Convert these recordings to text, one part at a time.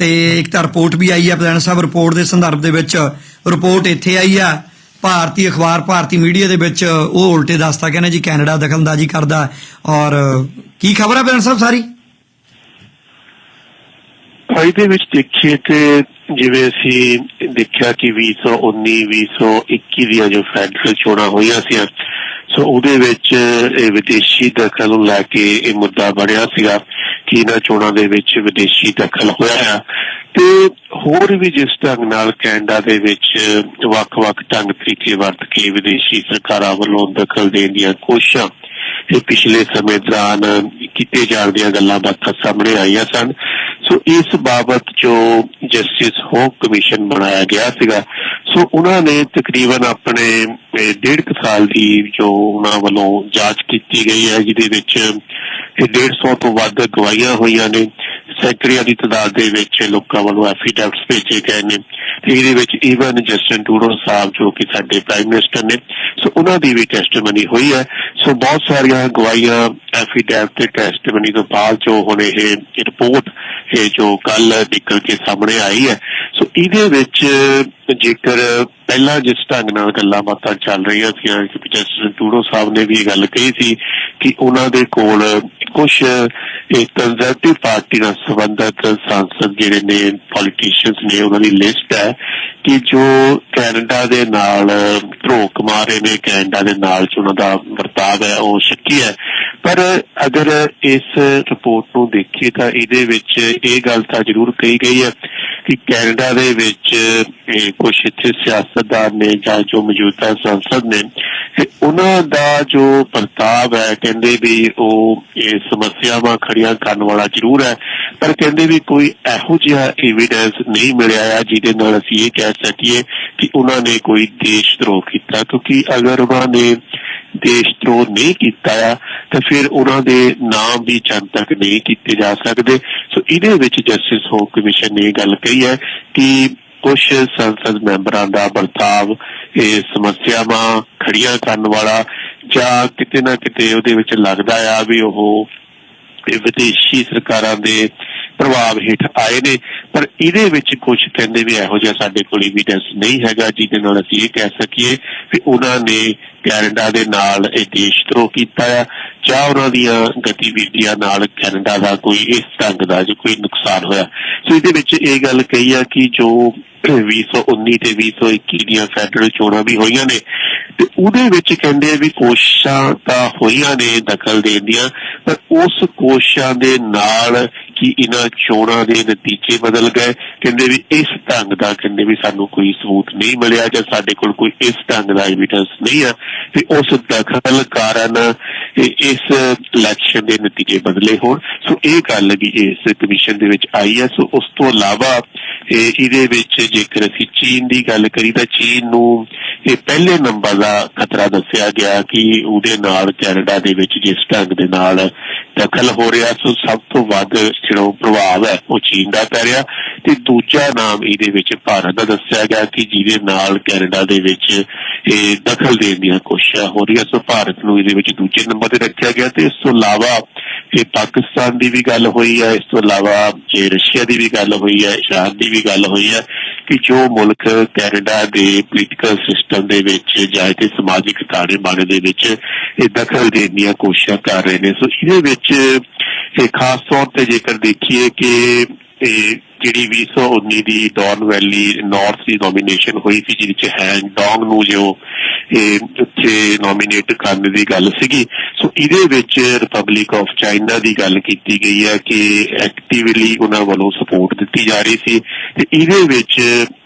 ਤੇ ਇੱਕ ਤਾਂ ਰਿਪੋਰਟ ਵੀ ਆਈ ਆ ਪ੍ਰਧਾਨ ਸਾਹਿਬ, ਰਿਪੋਰਟ ਦੇ ਸੰਦਰਭ ਦੇ ਵਿੱਚ, ਰਿਪੋਰਟ ਇੱਥੇ ਆਈ ਆ। ਭਾਰਤੀ ਅਖਬਾਰ, ਭਾਰਤੀ ਮੀਡੀਆ ਦੇ ਵਿੱਚ ਉਹ ਉਲਟੇ ਦੱਸਦਾ ਕਹਿੰਦੇ ਜੀ ਕੈਨੇਡਾ ਦਖਲਅੰਦਾਜ਼ੀ ਕਰਦਾ। ਔਰ ਕੀ ਖਬਰ ਹੈ ਪ੍ਰਧਾਨ ਸਾਹਿਬ ਸਾਰੀ? ਇਹਦੇ ਵਿੱਚ ਦੇਖੀਏ ਤੇ ਜਿਵੇਂ ਅਸੀਂ ਦੇਖਿਆ ਕਿ 2019 2021 ਦੀਆਂ ਜੋ ਫੈਡਰਲ ਚੋਣਾਂ ਹੋਈਆਂ ਸੀ ਸੋ ਉਹਦੇ ਵਿੱਚ ਵਿਦੇਸ਼ੀ ਦਖਲ ਨੂੰ ਲੈ ਕੇ ਇਹ ਮੁੱਦਾ ਬਣਿਆ ਸੀਗਾ। ਕਿ ਇਹਨਾਂ ਚੋਣਾਂ ਦੇ ਵਿੱਚ ਵਿਦੇਸ਼ੀ ਦਖਲ ਹੋਇਆ ਆ ਤੇ ਹੋਰ ਵੀ ਜਿਸ ਢੰਗ ਨਾਲ ਕੈਨੇਡਾ ਦੇ ਵਿੱਚ ਵੱਖ-ਵੱਖ ਢੰਗ ਤਰੀਕੇ ਵਰਤ ਕੇ ਵਿਦੇਸ਼ੀ ਸਰਕਾਰਾਂ ਵੱਲੋਂ ਦਖਲ ਦੇਣ ਦੀਆਂ ਕੋਸ਼ਿਸ਼ਾਂ ਇਹ ਪਿਛਲੇ ਸਮੇਂ ਦੌਰਾਨ ਕੀਤੇ ਜਾਣ ਦੀਆਂ ਗੱਲਾਂ ਬਾਤਾਂ ਸਾਹਮਣੇ ਆਈਆਂ ਸਨ। ਸੋ ਇਸ ਬਾਬਤ ਜੋ ਜਸਟਿਸ ਹੋਮ ਕਮਿਸ਼ਨ ਬਣਾਇਆ ਗਿਆ ਸੀਗਾ, ਸੋ ਉਹਨਾਂ ਨੇ ਤਕਰੀਬਨ ਆਪਣੇ ਇਹ ਡੇਢ ਕੁ ਸਾਲ ਦੀ ਜੋ ਉਹਨਾਂ ਵੱਲੋਂ ਜਾਂਚ ਕੀਤੀ ਗਈ ਹੈ, ਜਿਹਦੇ ਵਿੱਚ ਇਹ 150 ਤੋਂ ਵੱਧ ਗਵਾਹੀਆਂ ਹੋਈਆਂ ਨੇ। ਸੈਕਟਰੀਆਂ ਦੀ ਤਾਦਾਦ ਦੇ ਵਿੱਚ ਲੋਕਾਂ ਵੱਲੋਂ ਐਫੀਡੈਵਿਟਸ ਭੇਜੇ ਗਏ ਨੇ। ਤੇ ਇਹਦੇ ਵਿੱਚ ਈਵਨ ਜਸਟਨ ਟੂਡੋ ਸਾਹਿਬ, ਜੋ ਕਿ ਸਾਡੇ ਪ੍ਰਾਈਮ ਮਿਨਿਸਟਰ ਨੇ, ਸੋ ਉਹਨਾਂ ਦੀ ਵੀ ਟੈਸਟਮਨੀ ਹੋਈ ਹੈ। ਸੋ ਬਹੁਤ ਸਾਰੀਆਂ ਗਵਾਹੀਆਂ ਐਫੀਡੈਵਿਟ ਤੇ ਟੈਸਟੀਮਨੀ ਤੋਂ ਬਾਅਦ ਜੋ ਹੁਣ ਇਹ ਰਿਪੋਰਟ ਇਹ ਜੋ ਕੱਲ ਨਿਕਲ ਕੇ ਸਾਹਮਣੇ ਆਈ ਹੈ ਇਹਦੇ ਵਿੱਚ ਜੇਕਰ ਪਹਿਲਾਂ ਜਿਸ ਢੰਗ ਨਾਲ ਗੱਲਾਂ ਬਾਤਾਂ ਚੱਲ ਰਹੀਆਂ ਸੀ ਕਿ ਜਸਟਿਸ ਟੂਡੋ ਸਾਹਿਬ ਨੇ ਵੀ ਇਹ ਗੱਲ ਕਹੀ ਸੀ ਕਿ ਉਹਨਾਂ ਦੇ ਕੋਲ ਕੁਝ ਕੰਜ਼ਰਵੇਟਿਵ ਪਾਰਟੀ ਨਾਲ ਸੰਬੰਧਿਤ ਸੰਸਦ ਜਿਹੜੇ ਨੇ ਪੋਲੀਟੀਸ਼ੀਅਨਸ ਨੇ, ਉਹਨਾਂ ਦੀ ਲਿਸਟ ਹੈ ਕਿ ਜੋ ਕੈਨੇਡਾ ਦੇ ਨਾਲ ਧਰੋ ਕੁਮਾਰੇ ਨੇ, ਕੈਨੇਡਾ ਦੇ ਨਾਲ ਚ ਉਹਨਾਂ ਦਾ ਵਰਤਾਵ ਹੈ, ਉਹ ਸ਼ੱਕੀ ਹੈ। ਪਰ ਅਗਰ ਇਸ ਰਿਪੋਰਟ ਨੂੰ ਦੇਖੀਏ ਤਾਂ ਇਹਦੇ ਵਿੱਚ ਇਹ ਗੱਲ ਤਾਂ ਜ਼ਰੂਰ ਕਹੀ ਗਈ ਹੈ ਕਿ ਕੈਨੇਡਾ ਦੇ ਵਿੱਚ ਕੁਝ ਇੱਥੇ ਸਿਆਸਤਦਾਨ ਨੇ ਜਾਂ ਜੋ ਮੌਜੂਦਾ ਸੰਸਦ ਨੇ ਉਹਨਾਂ ਦਾ ਜੋ ਵਰਤਾਵ ਹੈ, ਕਹਿੰਦੇ ਵੀ ਉਹ ਇਹ ਸਮੱਸਿਆਵਾਂ ਖੜੀਆਂ ਕਰਨ ਵਾਲਾ ਜ਼ਰੂਰ ਹੈ, ਪਰ ਕਹਿੰਦੇ ਵੀ ਕੋਈ ਇਹੋ ਜਿਹਾ ਐਵੀਡੈਂਸ ਨਹੀਂ ਮਿਲਿਆ ਆ ਜਿਹਦੇ ਨਾਲ ਅਸੀਂ ਇਹ ਕਹਿ ਸਕੀਏ ਕਿ ਉਹਨਾਂ ਨੇ ਕੋਈ ਦੇਸ਼ ਧਰੋਹ ਕੀਤਾ, ਕਿਉਂਕਿ ਅਗਰ ਉਹਨਾਂ ਨੇ ਦੇਸ਼ ਧਰੋਹ ਨਹੀਂ ਕੀਤਾ ਆ, ਤਾਂ ਫਿਰ ਉਹਨਾਂ ਦੇ ਨਾਮ ਵੀ ਜਨਤਕ ਨਹੀਂ ਕੀਤੇ ਜਾ ਸਕਦੇ। ਸੋ ਇਹਦੇ ਵਿੱਚ ਜਸਟਿਸ ਹੋਮ ਕਮਿਸ਼ਨ ਨੇ ਗੱਲ ਕਹੀ ਹੈ ਕਿ ਕੁਝ ਸੰਸਦ ਮੈਂਬਰਾਂ ਦਾ ਵਰਤਾਵ ਇਹ ਸਮੱਸਿਆਵਾਂ ਖੜੀਆਂ ਕਰਨ ਵਾਲਾ ਜਾਂ ਕਿਤੇ ਨਾ ਕਿਤੇ ਉਹਦੇ ਵਿੱਚ ਲੱਗਦਾ ਆ ਵੀ ਉਹ ਵਿਦੇਸ਼ੀ ਸਰਕਾਰਾਂ ਦੇ ਪ੍ਰਭਾਵ ਹੇਠ ਆਏ ਨੇ। ਪਰ ਇਹਦੇ ਵਿੱਚ ਕੁਝ ਕਹਿੰਦੇ ਵੀ ਇਹੋ ਜਿਹਾ ਸਾਡੇ ਕੋਲ ਐਵੀਡੈਂਸ ਨਹੀਂ ਹੈਗਾ, ਜਿਹਦੇ ਨਾਲ ਅਸੀਂ ਇਹ ਕਹਿ ਸਕੀਏ ਕਿ ਉਹਨਾਂ ਨੇ ਕੈਨੇਡਾ ਦੇ ਨਾਲ ਇਹ ਦੇਸ਼ ਧਰੋਹ ਕੀਤਾ ਆ, ਜਾਂ ਉਹਨਾਂ ਦੀਆਂ ਗਤੀਵਿਧੀਆਂ ਨਾਲ ਕੈਨੇਡਾ ਦਾ ਕੋਈ ਇਸ ਢੰਗ ਦਾ ਜੋ ਕੋਈ ਨੁਕਸਾਨ ਹੋਇਆ। ਸੋ ਇਹਦੇ ਵਿੱਚ ਇਹ ਗੱਲ ਕਹੀ ਆ ਕਿ ਜੋ 2019 ਤੇ 2021 ਦੀਆਂ ਫੈਡਰਲ ਚੋਣਾਂ ਵੀ ਹੋਈਆਂ ਨੇ, ਤੇ ਉਹਦੇ ਵਿੱਚ ਕਹਿੰਦੇ ਆ ਵੀ ਕੋਸ਼ਿਸ਼ਾਂ ਤਾਂ ਹੋਈਆਂ ਨੇ ਦਖਲ ਦੇਣ ਦੀਆਂ, ਪਰ ਉਸ ਕੋਸ਼ਿਸ਼ਾਂ ਦੇ ਨਾਲ ਕਿ ਇਹਨਾਂ ਚੋਣਾਂ ਦੇ ਨਤੀਜੇ ਬਦਲ ਗਏ। ਕਹਿੰਦੇ ਵੀ ਇਸ ਢੰਗ ਦਾ, ਕਹਿੰਦੇ ਵੀ ਸਾਨੂੰ ਕੋਈ ਸਬੂਤ ਨਹੀਂ ਮਿਲਿਆ ਜਾਂ ਸਾਡੇ ਕੋਲ ਕੋਈ ਇਸ ਢੰਗ ਦਾ ਐਵੀਡੈਂਸ ਨਹੀਂ ਆ। ਕਿ ਉਸ ਦਖਲ ਕਾਰਨ ਇਸ ਇਲੈਕਸ਼ਨ ਦੇ ਨਤੀਜੇ ਬਦਲੇ ਹੋਣ। ਸੋ ਇਹ ਗੱਲ ਵੀ ਇਸ ਕਮਿਸ਼ਨ ਦੇ ਵਿੱਚ ਆਈ ਹੈ। ਸੋ ਉਸ ਤੋਂ ਇਲਾਵਾ ਇਹਦੇ ਵਿੱਚ ਜੇਕਰ ਅਸੀਂ ਚੀਨ ਦੀ ਗੱਲ ਕਰੀ ਤਾਂ ਚੀਨ ਨੂੰ ਇਹ ਪਹਿਲੇ ਨੰਬਰ ਦਾ ਖਤਰਾ ਦੱਸਿਆ ਗਿਆ ਕਿ ਉਹਦੇ ਨਾਲ ਕੈਨੇਡਾ ਦੇ ਵਿੱਚ ਜਿਸ ਢੰਗ ਦੇ ਨਾਲ ਦਖਲ ਹੋ ਰਿਹਾ, ਸੋ ਸਭ ਤੋਂ ਵੱਧ ਜਿਹੜਾ ਪ੍ਰਭਾਵ ਹੈ, ਉਹ ਚੀਨ ਦਾ ਪੈ ਰਿਹਾ। ਤੇ ਦੂਜਾ ਨਾਮ ਇਹਦੇ ਵਿੱਚ ਭਾਰਤ ਦਾ ਦੱਸਿਆ ਗਿਆ ਕਿ ਜਿਹਦੇ ਨਾਲ ਕੈਨੇਡਾ ਦੇ ਵਿੱਚ ਇਹ ਦਖਲ ਦੇਣ ਦੀਆਂ ਕੋਸ਼ਿਸ਼ਾਂ ਹੋ ਰਹੀਆਂ, ਸੋ ਭਾਰਤ ਨੂੰ ਇਹਦੇ ਵਿੱਚ ਦੂਜੇ ਨੰਬਰ ਤੇ ਰੱਖਿਆ ਗਿਆ ਤੇ ਇਸ ਤੋਂ ਇਲਾਵਾ ਇਹ ਪਾਕਿਸਤਾਨ ਦੀ ਵੀ ਗੱਲ ਹੋਈ ਹੈ, ਇਸ ਤੋਂ ਇਲਾਵਾ ਜੇ ਰਸ਼ੀਆ ਦੀ ਵੀ ਗੱਲ ਹੋਈ ਹੈ, ਇਰਾਨ ਦੀ ਵੀ ਗੱਲ ਹੋਈ ਹੈ ਕਿ ਜੋ ਮੁਲਕ ਕੈਨੇਡਾ ਦੇ ਪੋਲੀਟੀਕਲ ਸਿਸਟਮ ਦੇ ਵਿੱਚ ਜਾਂ ਤੇ ਸਮਾਜਿਕ ਤਾਣੇ ਬਾਣੇ ਦੇ ਵਿੱਚ ਇਹ ਦਖਲ ਦੇਣ ਦੀਆਂ ਕੋਸ਼ਿਸ਼ਾਂ ਕਰ ਰਹੇ ਨੇ। ਸੋ ਇਹਦੇ ਵਿੱਚ ਇਹ ਖਾਸ ਤੌਰ ਤੇ ਜੇਕਰ ਦੇਖੀਏ ਕਿ ਇਹ ਜਿਹੜੀ 2019 ਦੀ ਡੌਨ ਵੈਲੀ ਨਾਰਥ ਦੀ ਨੋਮੀਨੇਸ਼ਨ ਹੋਈ ਸੀ, ਜਿਹਦੇ ਚ ਹੈਂਗ ਡੌਂਗ ਨੂੰ ਜੋ ਉੱਥੇ ਨੋਮੀਨੇਟ ਕਰਨ ਦੀ ਗੱਲ ਸੀਗੀ। ਸੋ ਇਹਦੇ ਵਿੱਚ ਰਿਪਬਲਿਕ ਆਫ ਚਾਈਨਾ ਦੀ ਗੱਲ ਕੀਤੀ ਗਈ ਹੈ ਕਿ ਐਕਟਿਵਲੀ ਉਹਨਾਂ ਵੱਲੋਂ ਸਪੋਰਟ ਦਿੱਤੀ ਜਾ ਰਹੀ ਸੀ। ਤੇ ਇਹਦੇ ਵਿੱਚ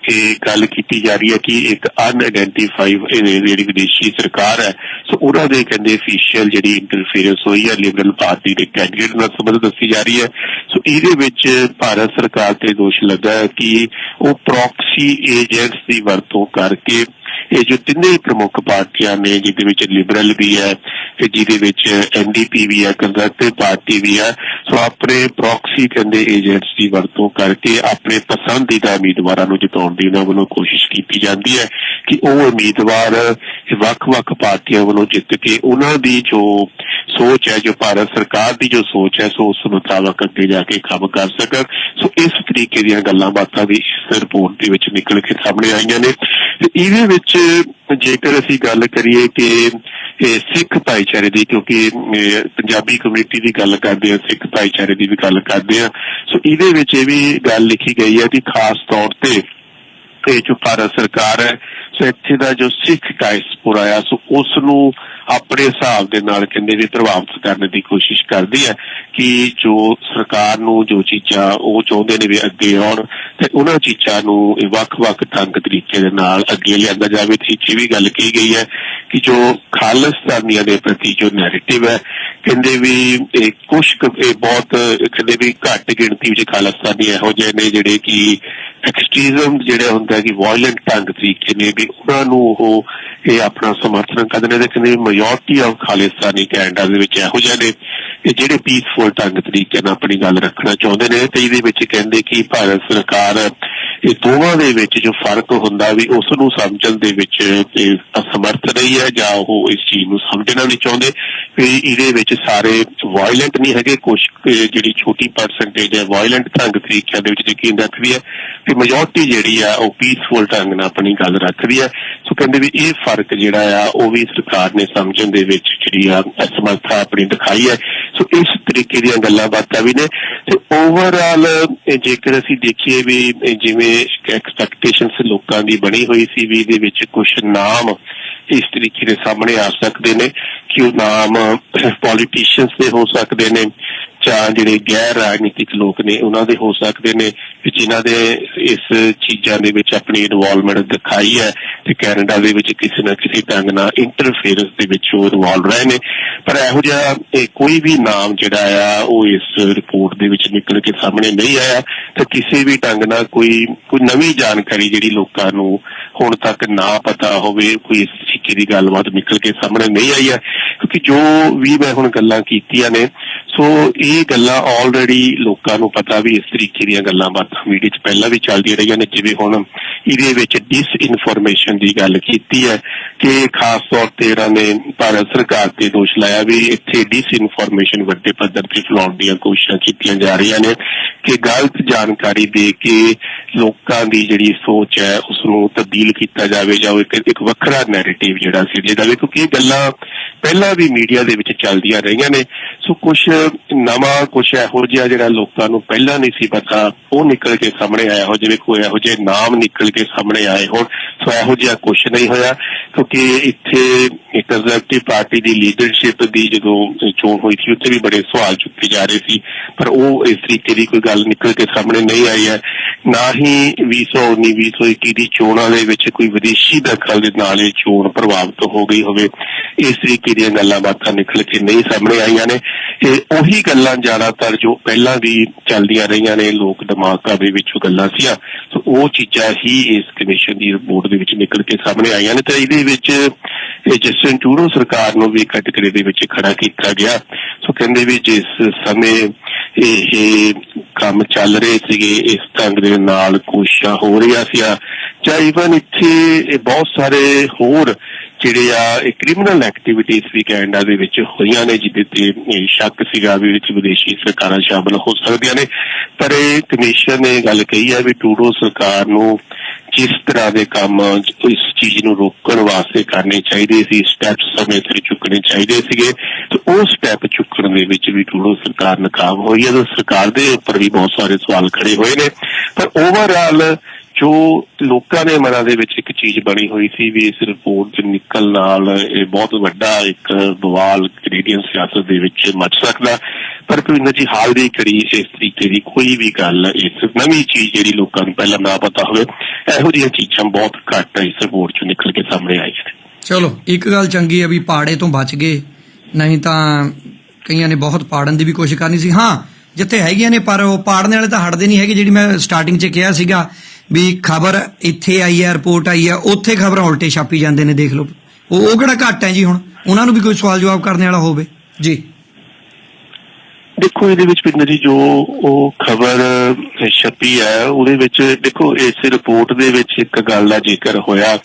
ਇਹ ਗੱਲ ਕੀਤੀ ਜਾ ਰਹੀ ਹੈ ਕਿ ਇੱਕ ਅਨਆਇਡੈਂਟੀਫਾਈਡ ਜਿਹੜੀ ਵਿਦੇਸ਼ੀ ਸਰਕਾਰ ਹੈ ਸੋ ਉਹਨਾਂ ਦੇ ਕਹਿੰਦੇ ਅਫੀਸ਼ੀਅਲ ਜਿਹੜੀ ਇੰਟਰਫੇਰੈਂਸ ਹੋਈ ਹੈ ਲਿਬਰਲ ਪਾਰਟੀ ਦੇ ਕੈਂਡੀਡੇਟ ਨਾਲ ਸੰਬੰਧ ਦੱਸੀ ਜਾ ਰਹੀ ਹੈ। ਸੋ ਇਹਦੇ ਵਿੱਚ ਭਾਰਤ ਸਰਕਾਰ ਤੇ ਦੋਸ਼ ਲੱਗਾ ਹੈ ਕਿ ਉਹ ਪ੍ਰੌਕਸੀ ਏਜੰਟਸ ਦੀ ਵਰਤੋਂ ਕਰਕੇ ਇਹ ਜੋ ਤਿੰਨੇ ਪ੍ਰਮੁੱਖ ਪਾਰਟੀਆਂ ਨੇ, ਜਿਹਦੇ ਵਿੱਚ ਲਿਬਰਲ ਵੀ ਹੈ ਤੇ ਜਿਹਦੇ ਵਿੱਚ ਐਨਡੀਪੀ ਵੀ ਹੈ ਕੰਜ਼ਰਵੇਟਿਵ ਪਾਰਟੀ ਵੀ ਹੈ, ਸੋ ਆਪਣੇ ਪ੍ਰੌਕਸੀ ਕਹਿੰਦੇ ਏਜੰਟਸ ਦੀ ਵਰਤੋਂ ਕਰਕੇ ਆਪਣੇ ਪਸੰਦੀਦਾ ਉਮੀਦਵਾਰਾਂ ਨੂੰ ਜਿਤਾਉਣ ਦੀ ਉਹਨਾਂ ਵੱਲੋਂ ਕੋਸ਼ਿਸ਼ ਕੀਤੀ ਜਾਂਦੀ ਹੈ ਕਿ ਉਹ ਉਮੀਦਵਾਰ ਵੱਖ-ਵੱਖ ਪਾਰਟੀਆਂ ਵੱਲੋਂ ਜਿੱਤ ਕੇ ਉਹਨਾਂ ਦੀ ਜੋ ਸੋਚ ਹੈ, ਜੋ ਭਾਰਤ ਸਰਕਾਰ ਦੀ ਜੋ ਸੋਚ ਹੈ, ਸੋ ਉਸ ਮੁਤਾਬਕ ਅੱਗੇ ਜਾ ਕੇ ਕੰਮ ਕਰ ਸਕਣ। ਸੋ ਇਸ ਤਰੀਕੇ ਦੀਆਂ ਗੱਲਾਂ ਬਾਤਾਂ ਵੀ ਇਸ ਰਿਪੋਰਟ ਦੇ ਵਿੱਚ ਨਿਕਲ ਕੇ ਸਾਹਮਣੇ ਆਈਆਂ ਨੇ। ਤੇ ਇਹਦੇ ਵਿੱਚ ਜੇਕਰ ਅਸੀਂ ਗੱਲ ਕਰੀਏ ਕਿ ਸਿੱਖ ਭਾਈਚਾਰੇ ਦੀ, ਕਿਉਂਕਿ ਪੰਜਾਬੀ ਕਮਿਊਨਿਟੀ ਦੀ ਗੱਲ ਕਰਦੇ ਆ ਸਿੱਖ ਭਾਈਚਾਰੇ ਦੀ ਵੀ ਗੱਲ ਕਰਦੇ ਆ ਸੋ ਇਹਦੇ ਵਿੱਚ ਇਹ ਵੀ ਗੱਲ ਲਿਖੀ ਗਈ ਹੈ ਕਿ ਖਾਸ ਤੌਰ ਤੇ ਇਹ ਜੋ ਭਾਰਤ ਸਰਕਾਰ ਹੈ ਸੋ ਇੱਥੇ ਦਾ ਜੋ ਸਿੱਖ ਡਾਇਸਪੋਰਾ ਆ, ਸੋ ਉਸ ਨੂੰ ਆਪਣੇ ਹਿਸਾਬ ਦੇ ਨਾਲ ਕਹਿੰਦੇ ਵੀ ਪ੍ਰਭਾਵਿਤ ਕਰਨ ਦੀ ਕੋਸ਼ਿਸ਼ ਕਰਦੀ ਹੈ ਕਿ ਜੋ ਸਰਕਾਰ ਨੂੰ ਜੋ ਚੀਜ਼ਾਂ ਉਹ ਚਾਹੁੰਦੇ ਨੇ ਵੀ ਅੱਗੇ ਆਉਣ ਤੇ ਉਹਨਾਂ ਚੀਜ਼ਾਂ ਨੂੰ ਵੱਖ-ਵੱਖ ਢੰਗ ਤਰੀਕੇ ਦੇ ਨਾਲ ਅੱਗੇ ਲਿਆਂਦਾ ਜਾਵੇ। ਤੇ ਵੀ ਗੱਲ ਕਹੀ ਗਈ ਹੈ ਕਿ ਜੋ ਖਾਲਿਸਤਾਨੀਆਂ ਦੇ ਪ੍ਰਤੀ ਜੋ ਨੈਰੇਟਿਵ ਹੈ, ਕਹਿੰਦੇ ਵੀ ਇਹ ਕੁਝ ਇਹ ਬਹੁਤ ਕਹਿੰਦੇ ਵੀ ਘੱਟ ਗਿਣਤੀ ਵਿੱਚ ਖਾਲਿਸਤਾਨੀ ਇਹੋ ਜਿਹੇ ਨੇ ਜਿਹੜੇ ਕਿ ਐਕਸਟ੍ਰੀਜ਼ਮ ਜਿਹੜਾ ਹੁੰਦਾ ਕਿ ਵਾਇਲੈਂਟ ਢੰਗ ਤਰੀਕੇ ਨੇ ਵੀ ਉਹਨਾਂ ਨੂੰ ਉਹ ਇਹ ਆਪਣਾ ਸਮਰਥਨ ਕਰਦੇ ਨੇ ਤੇ ਕਹਿੰਦੇ ਮੈਜੋਰਟੀ ਆਫ ਖਾਲਿਸਤਾਨੀ ਕੈਨੇਡਾ ਦੇ ਵਿੱਚ ਇਹੋ ਜਿਹੇ ਨੇ ਜਿਹੜੇ ਪੀਸਫੁਲ ਢੰਗ ਤਰੀਕੇ ਨਾਲ ਆਪਣੀ ਗੱਲ ਰੱਖਣਾ ਚਾਹੁੰਦੇ ਨੇ ਤੇ ਇਹਦੇ ਵਿੱਚ ਕਹਿੰਦੇ ਕਿ ਭਾਰਤ ਸਰਕਾਰ ਇਹ ਦੋਵਾਂ ਦੇ ਵਿੱਚ ਜੋ ਫ਼ਰਕ ਹੁੰਦਾ ਵੀ ਉਸ ਨੂੰ ਸਮਝਣ ਦੇ ਵਿੱਚ ਇਹ ਅਸਮਰਥ ਰਹੀ ਹੈ ਜਾਂ ਉਹ ਇਸ ਚੀਜ਼ ਨੂੰ ਸਮਝਣਾ ਨਹੀਂ ਚਾਹੁੰਦੇ, ਵੀ ਇਹਦੇ ਵਿੱਚ ਸਾਰੇ ਵਾਇਲੈਂਟ ਨਹੀਂ ਹੈਗੇ ਕੁਝ ਜਿਹੜੀ ਛੋਟੀ ਪਰਸੈਂਟੇਜ ਹੈ ਵਾਇਲੈਂਟ ਢੰਗ ਤਰੀਕਿਆਂ ਦੇ ਵਿੱਚ ਯਕੀਨ ਰੱਖਦੀ ਹੈ ਤੇ ਮੈਜੋਰਟੀ ਜਿਹੜੀ ਆ ਉਹ ਪੀਸਫੁਲ ਢੰਗ ਨਾਲ ਆਪਣੀ ਗੱਲ ਰੱਖਦੀ ਹੈ। ਸੋ ਕਹਿੰਦੇ ਵੀ ਇਹ ਫ਼ਰਕ ਜਿਹੜਾ ਆ, ਉਹ ਵੀ ਸਰਕਾਰ ਨੇ ਸਮਝਣ ਦੇ ਵਿੱਚ ਜਿਹੜੀ ਆ ਅਸਮਰਥਾ ਆਪਣੀ ਦਿਖਾਈ ਹੈ। ਸੋ ਇਸ ਤਰੀਕੇ ਦੀਆਂ ਗੱਲਾਂ ਬਾਤਾਂ ਵੀ ਨੇ। ਤੇ ਓਵਰਆਲ ਜੇਕਰ ਅਸੀਂ ਦੇਖੀਏ ਵੀ ਜਿਵੇਂ ਐਕਸਪੈਕਟੇਸ਼ਨ ਲੋਕਾਂ ਦੀ ਬਣੀ ਹੋਈ ਸੀ, ਵੀ ਇਹਦੇ ਵਿੱਚ ਕੁਝ ਨਾਮ ਇਸ ਤਰੀਕੇ ਦੇ ਸਾਹਮਣੇ ਆ ਸਕਦੇ ਨੇ, ਕਿ ਉਹ ਨਾਮ ਪੋਲੀਟੀਸ਼ੀਅਨਸ ਦੇ ਹੋ ਸਕਦੇ ਨੇ ਜਾਂ ਜਿਹੜੇ ਗੈਰ ਰਾਜਨੀਤਿਕ ਲੋਕ ਨੇ, ਉਹਨਾਂ ਦੇ ਹੋ ਸਕਦੇ ਨੇ ਕਿ ਜਿਨ੍ਹਾਂ ਦੇ ਇਸ ਚੀਜ਼ਾਂ ਦੇ ਵਿੱਚ ਆਪਣੀ ਇਨਵੋਲਵਮੈਂਟ ਦਿਖਾਈ ਹੈ ਤੇ ਕੈਨੇਡਾ ਦੇ ਵਿੱਚ ਕਿਸੇ ਨਾ ਕਿਸੇ ਢੰਗ ਨਾਲ ਇੰਟਰਫੇਰੈਂਸ ਦੇ ਵਿੱਚ ਉਹ ਇਨਵੋਲਵ ਰਹੇ ਨੇ। ਪਰ ਇਹੋ ਜਿਹਾ ਕੋਈ ਵੀ ਨਾਮ ਜਿਹੜਾ ਆ, ਉਹ ਇਸ ਰਿਪੋਰਟ ਦੇ ਵਿੱਚ ਨਿਕਲ ਕੇ ਸਾਹਮਣੇ ਨਹੀਂ ਆਇਆ ਤੇ ਕਿਸੇ ਵੀ ਢੰਗ ਨਾਲ ਕੋਈ ਕੋਈ ਨਵੀਂ ਜਾਣਕਾਰੀ ਜਿਹੜੀ ਲੋਕਾਂ ਨੂੰ ਹੁਣ ਤੱਕ ਨਾ ਪਤਾ ਹੋਵੇ, ਕੋਈ ਇਸ ਤਰੀਕੇ ਦੀ ਗੱਲਬਾਤ ਨਿਕਲ ਕੇ ਸਾਹਮਣੇ ਨਹੀਂ ਆਈ ਹੈ। ਕਿਉਂਕਿ ਜੋ ਵੀ ਮੈਂ ਹੁਣ ਗੱਲਾਂ ਕੀਤੀਆਂ ਨੇ ਸੋ ਇਹ ਗੱਲਾਂ ਆਲਰੇਡੀ ਲੋਕਾਂ ਨੂੰ ਪਤਾ ਵੀ ਇਸ ਤਰੀਕੇ ਦੀਆਂ ਗੱਲਾਂ ਬਾਤਾਂ ਮੀਡੀਆ 'ਚ ਪਹਿਲਾਂ ਵੀ ਚੱਲਦੀਆਂ ਰਹੀਆਂ ਨੇ, ਜਿਵੇਂ ਹੁਣ ਇਹਦੇ ਵਿੱਚ ਡਿਸ ਇਨਫੋਰਮੇਸ਼ਨ ਦੀ ਗੱਲ ਕੀਤੀ ਹੈ ਕਿ ਖਾਸ ਤੌਰ ਤੇ ਇਹਨਾਂ ਨੇ ਭਾਰਤ ਸਰਕਾਰ ਤੇ ਦੋਸ਼ ਲਾਇਆ ਵੀ ਇੱਥੇ ਡਿਸ ਇਨਫੋਰਮੇਸ਼ਨ ਵੱਡੇ ਪੱਧਰ ਤੇ ਫੈਲਾਉਣ ਦੀਆਂ ਕੋਸ਼ਿਸ਼ਾਂ ਕੀਤੀਆਂ ਜਾ ਰਹੀਆਂ ਨੇ ਕਿ ਗਲਤ ਜਾਣਕਾਰੀ ਦੇ ਕੇ ਲੋਕਾਂ ਦੀ ਜਿਹੜੀ ਸੋਚ ਹੈ ਉਸ ਨੂੰ ਤਬਦੀਲ ਕੀਤਾ ਜਾਵੇ ਜਾਂ ਇੱਕ ਇੱਕ ਵੱਖਰਾ ਨੈਰੇਟਿਵ ਜਿਹੜਾ ਸੀ, ਜਿਹਦਾ ਵੀ ਕਿਉਂਕਿ ਇਹ ਗੱਲਾਂ ਪਹਿਲਾਂ ਵੀ ਮੀਡੀਆ ਦੇ ਵਿੱਚ ਚੱਲਦੀਆਂ ਰਹੀਆਂ ਨੇ। ਸੋ ਕੁਝ ਨਵਾਂ ਕੁਝ ਇਹੋ ਜਿਹਾ ਜਿਹੜਾ ਲੋਕਾਂ ਨੂੰ ਪਹਿਲਾਂ ਨਹੀਂ ਸੀ ਪਤਾ, ਉਹ ਨਿਕਲ ਕੇ ਸਾਹਮਣੇ ਆਇਆ ਹੋ ਜਿਵੇਂ ਕੋਈ ਇਹੋ ਜਿਹੇ ਨਾਮ ਨਿਕਲ ਕੇ ਸਾਹਮਣੇ ਆਏ ਹੋਣ, ਸੋ ਇਹੋ ਜਿਹਾ ਕੁਝ ਨਹੀਂ ਹੋਇਆ। ਕਿਉਂਕਿ ਇੱਥੇ ਕੰਜ਼ਰਵੇਟਿਵ ਪਾਰਟੀ ਦੀ ਲੀਡਰਸ਼ਿਪ ਦੀ ਜਦੋਂ ਚੋਣ ਹੋਈ ਸੀ, ਉੱਥੇ ਵੀ ਬੜੇ ਸਵਾਲ ਚੁੱਕੇ ਜਾ ਰਹੇ ਸੀ। ਪਰ ਉਹ ਇਸ ਤਰੀਕੇ ਦੀ ਕੋਈ ਗੱਲ ਨਿਕਲ ਕੇ ਸਾਹਮਣੇ ਨਹੀਂ ਆਈ ਹੈ। ਨਾ ਹੀ 2019 2021 ਦੀ ਚੋਣਾਂ ਦੇ ਵਿੱਚ ਕੋਈ ਵਿਦੇਸ਼ੀ ਦਖਲ ਦੇ ਨਾਲ ਇਹ ਚੋਣ ਪ੍ਰਭਾਵਿਤ ਹੋ ਗਈ ਹੋਵੇ, ਇਸ ਤਰੀਕੇ ਦੀਆਂ ਗੱਲਾਂ ਬਾਤਾਂ ਨਿਕਲ ਕੇ ਨਹੀਂ ਸਾਹਮਣੇ ਆਈਆਂ ਨੇ। ਇਹ ਉਹੀ ਗੱਲਾਂ ਜ਼ਿਆਦਾਤਰ ਜੋ ਪਹਿਲਾਂ ਵੀ ਚੱਲਦੀਆਂ ਰਹੀਆਂ ਨੇ, ਲੋਕ ਦਿਮਾਗਾਂ ਦੇ ਵਿੱਚੋਂ ਗੱਲਾਂ ਸੀਆਂ ਸੋ ਉਹ ਚੀਜ਼ਾਂ ਹੀ ਇਸ ਕਮਿਸ਼ਨ ਦੀ ਰਿਪੋਰਟ ਦੇ ਵਿੱਚ ਨਿਕਲ ਕੇ ਸਾਹਮਣੇ ਆਈਆਂ ਨੇ। ਤੇ ਇਹਦੇ ਵਿੱਚ ਇਹ ਜਸਟਿਨ ਟੂਡੋ ਸਰਕਾਰ ਨੂੰ ਵੀ ਕੈਟਾਗਰੀ ਦੇ ਵਿੱਚ ਖੜਾ ਕੀਤਾ ਗਿਆ। ਸੋ ਕਹਿੰਦੇ ਵੀ ਜਿਸ ਸਮੇਂ ਇਹ ਕੰਮ ਚੱਲ ਰਹੇ ਸੀਗੇ, ਇਸ ਢੰਗ ਦੇ ਨਾਲ ਕੋਸ਼ਿਸ਼ਾਂ ਹੋ ਰਹੀਆਂ ਸੀ ਜਾਂ ਇਵਨ ਇੱਥੇ ਬਹੁਤ ਸਾਰੇ ਹੋਰ ਜਿਹੜੇ ਆ, ਇਹ ਕ੍ਰਿਮੀਨਲ ਐਕਟੀਵਿਟੀਜ਼ ਵੀ ਕੈਨੇਡਾ ਦੇ ਵਿੱਚ ਹੋਈਆਂ ਨੇ, ਜਿਹਦੇ ਤੇ ਇਹ ਸ਼ੱਕ ਸੀਗਾ ਵੀ ਵਿੱਚ ਵਿਦੇਸ਼ੀ ਸਰਕਾਰਾਂ ਸ਼ਾਮਲ ਹੋ ਸਕਦੀਆਂ ਨੇ। ਪਰ ਇਹ ਕਮਿਸ਼ਨ ਨੇ ਗੱਲ ਕਹੀ ਹੈ ਵੀ ਟੂਡੋ ਸਰਕਾਰ ਨੂੰ ਜਿਸ ਤਰ੍ਹਾਂ ਦੇ ਕੰਮ ਇਸ ਚੀਜ਼ ਨੂੰ ਰੋਕਣ ਵਾਸਤੇ ਕਰਨੇ ਚਾਹੀਦੇ ਸੀ ਸਟੈਪਸ ਸਮੇਂ ਸਿਰ ਚੁੱਕਣੇ ਚਾਹੀਦੇ ਸੀਗੇ, ਤੇ ਉਹ ਸਟੈਪ ਚੁੱਕਣ ਦੇ ਵਿੱਚ ਵੀ ਟੂਡੋ ਸਰਕਾਰ ਨਾਕਾਮ ਹੋਈ ਹੈ ਤੇ ਸਰਕਾਰ ਦੇ ਉੱਪਰ ਵੀ ਬਹੁਤ ਸਾਰੇ ਸਵਾਲ ਖੜੇ ਹੋਏ ਨੇ। ਪਰ ਓਵਰਆਲ ਜੋ ਲੋਕਾਂ ਦੇ ਮਨਾਂ ਦੇ ਵਿੱਚ ਇੱਕ ਚੀਜ਼ ਬਣੀ ਹੋਈ ਸੀ ਵੀ ਇਸ ਰਿਪੋਰਟ ਦੇ ਨਿਕਲ ਨਾਲ ਇਹ ਬਹੁਤ ਵੱਡਾ ਇੱਕ ਬਵਾਲ ਕੈਨੇਡੀਅਨ ਸਿਆਸਤ ਦੇ ਵਿੱਚ ਮਚ ਸਕਦਾ। ਪਰ ਕੋਈ ਜੀ ਹਾਲ ਦੀ ਕੜੀ ਇਸ ਤਰੀਕੇ ਦੀ ਕੋਈ ਵੀ ਗੱਲ ਇਸ ਨਵੀਂ ਚੀਜ਼ ਜਿਹੜੀ ਲੋਕਾਂ ਨੂੰ ਪਹਿਲਾਂ ਨਾ ਪਤਾ ਹੋਵੇ, ਇਹੋ ਜਿਹੀਆਂ ਚੀਜ਼ਾਂ ਬਹੁਤ ਘੱਟ ਇਸ ਰਿਪੋਰਟ ਚੋਂ ਨਿਕਲ ਕੇ ਸਾਹਮਣੇ ਆਈਆਂ ਨੇ। ਚਲੋ, ਇੱਕ ਗੱਲ ਚੰਗੀ ਹੈ ਵੀ ਪਾੜੇ ਤੋਂ ਬਚ ਗਏ, ਨਹੀਂ ਤਾਂ ਕਈਆਂ ਨੇ ਬਹੁਤ ਪਾੜਨ ਦੀ ਵੀ ਕੋਸ਼ਿਸ਼ ਕਰਨੀ ਸੀ। ਹਾਂ, ਜਿੱਥੇ ਹੈਗੀਆਂ ਨੇ, ਪਰ ਉਹ ਪਾੜਨ ਵਾਲੇ ਤਾਂ ਹਟਦੇ ਨਹੀਂ ਹੈਗੇ, ਜਿਹੜੀ ਮੈਂ ਸਟਾਰਟਿੰਗ 'ਚ ਕਿਹਾ ਸੀਗਾ ਵੀ ਖਬਰ ਇੱਥੇ ਆਈ ਹੈ ਰਿਪੋਰਟ ਆਈ ਹੈ, ਉੱਥੇ ਖਬਰਾਂ ਉਲਟੇ ਛਾਪੀ ਜਾਂਦੇ ਨੇ, ਦੇਖ ਲਓ। ਉਹ ਉਹ ਕਿਹੜਾ ਘੱਟ ਹੈ ਜੀ ਹੁਣ? ਉਹਨਾਂ ਨੂੰ ਵੀ ਕੋਈ ਸਵਾਲ ਜਵਾਬ ਕਰਨ ਵਾਲਾ ਹੋਵੇ। ਜੀ। ਦੇਖੋ, ਇਹਦੇ ਵਿੱਚ ਪਿੰਡ ਜੀ, ਜੋ ਉਹ ਖਬਰ ਛਪੀ ਹੈ, ਉਹਦੇ ਵਿੱਚ ਦੇਖੋ, ਇਸ ਰਿਪੋਰਟ ਦੇ ਵਿੱਚ ਇੱਕ ਗੱਲ ਦਾ ਜ਼ਿਕਰ ਹੋਇਆ